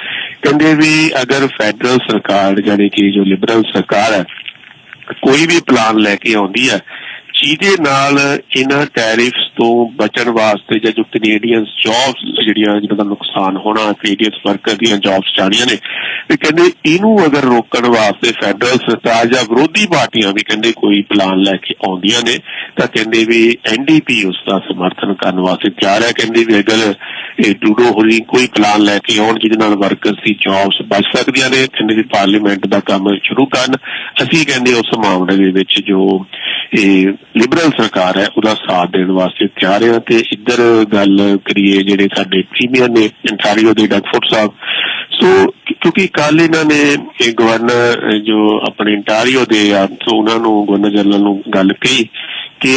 ਕਹਿੰਦੇ ਵੀ ਅਗਰ ਫੈਡਰਲ ਸਰਕਾਰ ਜਾਨੀ ਕਿ ਜੋ ਲਿਬਰਲ ਸਰਕਾਰ ਹੈ ਕੋਈ ਵੀ ਪਲਾਨ ਲੈ ਕੇ ਆਉਂਦੀ ਹੈ ਜਿਹਦੇ ਨਾਲ ਇਹਨਾਂ ਟੈਰਿਫਸ ਤੋਂ ਬਚਣ ਵਾਸਤੇ ਜਾਂ ਜੋ ਕੈਨੇਡੀਅਨਸ ਜੌਬਸ ਜਿਹੜੀਆਂ ਜਿਹਨਾਂ ਦਾ ਨੁਕਸਾਨ ਹੋਣਾ ਕੈਨੇਡੀਅਨਸ ਵਰਕਰ ਦੀਆਂ ਜੌਬਸ ਜਾਣੀਆਂ ਨੇ ਤੇ ਕਹਿੰਦੇ ਇਹਨੂੰ ਅਗਰ ਰੋਕਣ ਵਾਸਤੇ ਫੈਡਰਲ ਸਰਕਾਰ ਜਾਂ ਵਿਰੋਧੀ ਪਾਰਟੀਆਂ ਵੀ ਕਹਿੰਦੇ ਕੋਈ ਪਲਾਨ ਲੈ ਕੇ ਆਉਂਦੀਆਂ ਨੇ, ਤਾਂ ਕਹਿੰਦੇ ਵੀ ਐਨਡੀਪੀ ਉਸ ਦਾ ਸਮਰਥਨ ਕਰਨ ਵਾਸਤੇ ਤਿਆਰ ਹੈ। ਕਹਿੰਦੇ ਵੀ ਅਗਰ ਇਹ ਟੂਡੋ ਹੋਰੀ ਕੋਈ ਪਲਾਨ ਲੈ ਕੇ ਆਉਣ, ਜਿਹਦੇ ਨਾਲ ਵਰਕਰਸ ਦੀ ਜੌਬਸ ਬਚ ਸਕਦੀਆਂ ਨੇ, ਕਹਿੰਦੇ ਵੀ ਪਾਰਲੀਮੈਂਟ ਦਾ ਕੰਮ ਸ਼ੁਰੂ ਕਰਨ। ਅਸੀਂ ਕਹਿੰਦੇ ਉਸ ਮਾਮਲੇ ਦੇ ਵਿੱਚ ਜੋ ਇਹ ਲਿਬਰਲ ਸਰਕਾਰ ਹੈ, ਉਹਦਾ ਸਾਥ ਦੇਣ ਵਾਸਤੇ ਤਿਆਰ ਹਾਂ ਤੇ ਇੱਧਰ ਗੱਲ ਕਰੀਏ ਜਿਹੜੇ ਸਾਡੇ ਪ੍ਰੀਮੀਅਰ ਨੇ ਇੰਟਾਰੀਓ ਦੇ ਡਗਫੋਰਡ ਸਾਹਿਬ। ਸੋ ਕਿਉਂਕਿ ਕੱਲ ਇਹਨਾਂ ਨੇ ਇਹ ਗਵਰਨਰ ਜੋ ਆਪਣੇ ਇੰਟਾਰੀਓ ਦੇ ਆ, ਸੋ ਉਹਨਾਂ ਨੂੰ ਗਵਰਨਰ ਜਨਰਲ ਨੂੰ ਗੱਲ ਕਹੀ ਕਿ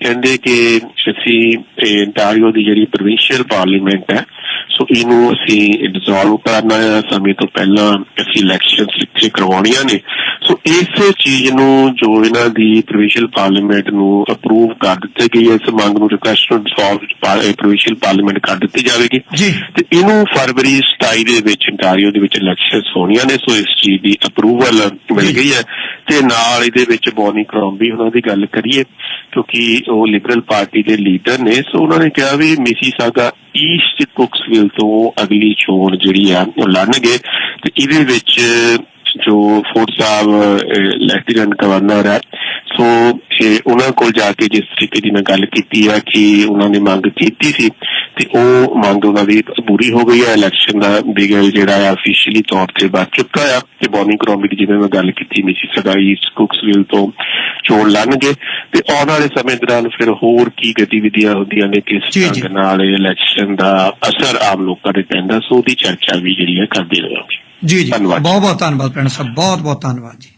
ਕਹਿੰਦੇ ਕਿ ਅਸੀਂ, ਇਹ ਦੀ ਜਿਹੜੀ ਪ੍ਰੋਵਿੰਸ਼ੀਅਲ ਪਾਰਲੀਮੈਂਟ ਹੈ, ਸੋ ਇਹਨੂੰ ਅਸੀਂ ਡਿਸੋਲਵ ਕਰਨਾ ਹੈ। ਸਮੇਂ ਤੋਂ ਪਹਿਲਾਂ ਅਸੀਂ ਇਲੈਕਸ਼ਨਸ ਇੱਥੇ ਕਰਵਾਉਣੀਆਂ ਨੇ। ਸੋ ਇਸ ਚੀਜ਼ ਨੂੰ ਜੋ ਇਹਨਾਂ ਦੀ ਪ੍ਰੋਵਿੰਸ਼ੀਅਲ ਪਾਰਲੀਮੈਂਟ ਨੂੰ ਅਪਰੂਵ ਕਰ ਦਿੱਤੀ ਗਈ ਹੈ ਇਸ ਮੰਗ ਨੂੰ ਰਿਕੁਐਸਟ ਨੂੰ ਸੋਲਵ ਪ੍ਰੋਵਿੰਸ਼ੀਅਲ ਪਾਰਲੀਮੈਂਟ ਕਰ ਦਿੱਤੀ ਜਾਵੇਗੀ। ਤੇ ਇਹਨੂੰ ਫਰਵਰੀ 27 ਦੇ ਵਿੱਚ ontario ਦੇ ਵਿੱਚ ਇਲੈਕਸ਼ਨਸ ਹੋਣੀਆਂ ਨੇ ਸੋ ਇਸ ਚੀਜ਼ ਦੀ ਅਪਰੂਵਲ ਮਿਲ। ਗਈ ਹੈ। ਤੇ ਨਾਲ ਇਹਦੇ ਵਿੱਚ ਬੋਨੀ ਕਰੋਮਬੀ ਉਹਨਾਂ ਦੀ ਗੱਲ ਕਰੀਏ ਕਿਉਂਕਿ ਉਹ ਲਿਬਰਲ ਪਾਰਟੀ ਦੇ ਲੀਡਰ ਨੇ ਸੋ ਉਹਨਾਂ ਨੇ ਕਿਹਾ ਵੀ ਮਿਸੀਸਾਗਾ ਈਸਟ ਕੁਕਸਵਿਲ ਤੋਂ ਅਗਲੀ ਚੋਣ ਜਿਹੜੀ ਆ ਉਹ ਲੜਨਗੇ। ਤੇ ਇਹਦੇ ਵਿੱਚ ਜੋ ਫੋਰਡ ਸਾਹਿਬ ਲੈਫਟੀਨੈਂਟ ਗਵਰਨਰ ਹੈ ਸੋ ਉਹਨਾਂ ਕੋਲ ਜਾ ਕੇ ਜਿਸ ਤਰੀਕੇ ਦੀ ਮੈਂ ਗੱਲ ਕੀਤੀ ਹੈ ਕਿ ਉਹਨਾਂ ਨੇ ਮੰਗ ਕੀਤੀ ਸੀ ਤੇ ਉਹ ਮੰਗ ਉਹਨਾਂ ਦੀ ਪੂਰੀ ਹੋ ਗਈ ਹੈ। ਇਲੈਕਸ਼ਨ ਦਾ ਬਿਗਲ ਜਿਹੜਾ ਹੈ ਅਫੀਸ਼ੀਅਲੀ ਤੌਰ ਤੇ ਵੱਧ ਚੁੱਕਾ ਹੈ ਤੇ ਬੋਨੀ ਕਰੋਮੀ ਦੀ ਜਿਵੇਂ ਮੈਂ ਗੱਲ ਕੀਤੀ ਮਿਸੀ ਸਗਾਈ ਕੁਕਸਵਿਲ ਤੋਂ ਚੋਣ ਲੜਨਗੇ। ਤੇ ਆਉਣ ਵਾਲੇ ਸਮੇਂ ਦੌਰਾਨ ਫਿਰ ਹੋਰ ਕੀ ਗਤੀਵਿਧੀਆਂ ਹੁੰਦੀਆਂ ਨੇ ਕਿਸ। ਢੰਗ ਨਾਲ ਇਲੈਕਸ਼ਨ ਦਾ ਅਸਰ ਆਮ ਲੋਕਾਂ ਤੇ ਪੈਂਦਾ ਸੋ ਉਹਦੀ ਚਰਚਾ ਵੀ ਜਿਹੜੀ ਹੈ ਕਰਦੇ ਰਹਾਂਗੇ ਜੀ ਜੀ। ਧੰਨਵਾਦ। ਬਹੁਤ ਬਹੁਤ ਧੰਨਵਾਦ ਪ੍ਰਿੰਸ ਸਾਹਿਬ। ਬਹੁਤ ਬਹੁਤ ਧੰਨਵਾਦ ਜੀ।